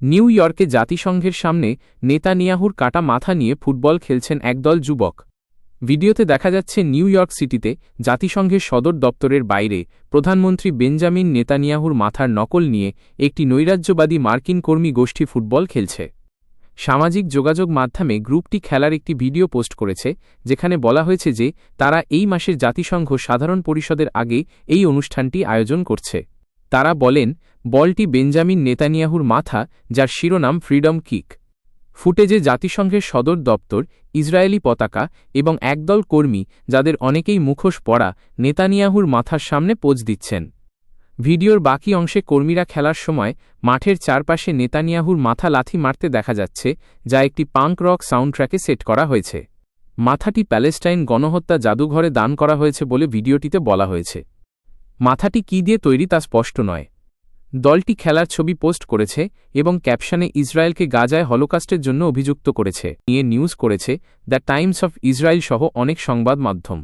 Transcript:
New ইয়র্কে জাতিসংঘের সামনে নেতানিয়াহুর কাটা মাথা নিয়ে ফুটবল খেলছেন একদল যুবক। ভিডিওতে দেখা যাচ্ছে নিউ ইয়র্ক সিটিতে জাতিসংঘের সদর দপ্তরের বাইরে প্রধানমন্ত্রী বেঞ্জামিন নেতানিয়াহুর মাথার নকল নিয়ে একটি নৈরাজ্যবাদী মার্কিন কর্মী গোষ্ঠী ফুটবল খেলছে। সামাজিক যোগাযোগ মাধ্যমে গ্রুপটি খেলার একটি ভিডিও পোস্ট করেছে, যেখানে বলা হয়েছে যে তারা এই মাসের জাতিসংঘ সাধারণ পরিষদের আগে এই অনুষ্ঠানটি আয়োজন করছে। তারা বলেন, বলটি বেঞ্জামিন নেতানিয়াহুর মাথা, যার শিরোনাম ফ্রিডম কিক। ফুটেজে জাতিসংঘের সদর দপ্তর, ইসরায়েলি পতাকা এবং একদল কর্মী, যাদের অনেকেই মুখোশ পরা, নেতানিয়াহুর মাথার সামনে পোজ দিচ্ছেন। ভিডিওর বাকি অংশে কর্মীরা খেলার সময়, মাঠের চারপাশে নেতানিয়াহুর মাথা লাথি মারতে দেখা যাচ্ছে, যা একটি পাঙ্ক রক সাউন্ডট্র্যাকে সেট করা হয়েছে। মাথাটি প্যালেস্টাইন গণহত্যা জাদুঘরে দান করা হয়েছে বলে ভিডিওটিতে বলা হয়েছে। মাথাটি কী দিয়ে তৈরি তা স্পষ্ট নয়। দলটি খেলার ছবি পোস্ট করেছে এবং ক্যাপশনে ইসরায়েলকে গাজায় হলোকাস্টের জন্য অভিযুক্ত করেছে। নিয়ে নিউজ করেছে দ্য টাইমস অফ ইসরায়েল সহ অনেক সংবাদ মাধ্যম।